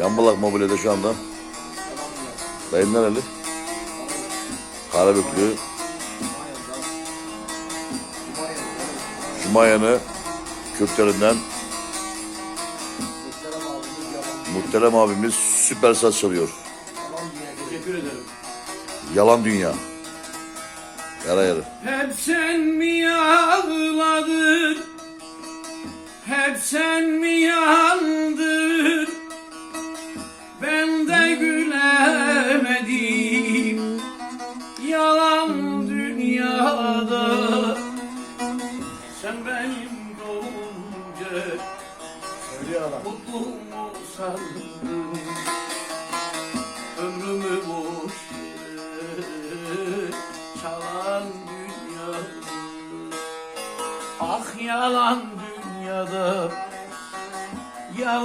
Yambalak mobilyada şu anda. Dayın nereli? Karabüklü. Şumayan'ı köklerinden muhterem abimiz süper saç çalıyor. Teşekkür ederim. Yalan dünya. Yara yara. Hep sen mi ağladın? Hep sen mi yandın? Benim doğunca mutlu mu sandın? Ömrümü boş yere çalan dünya Ah yalan dünyada Yalan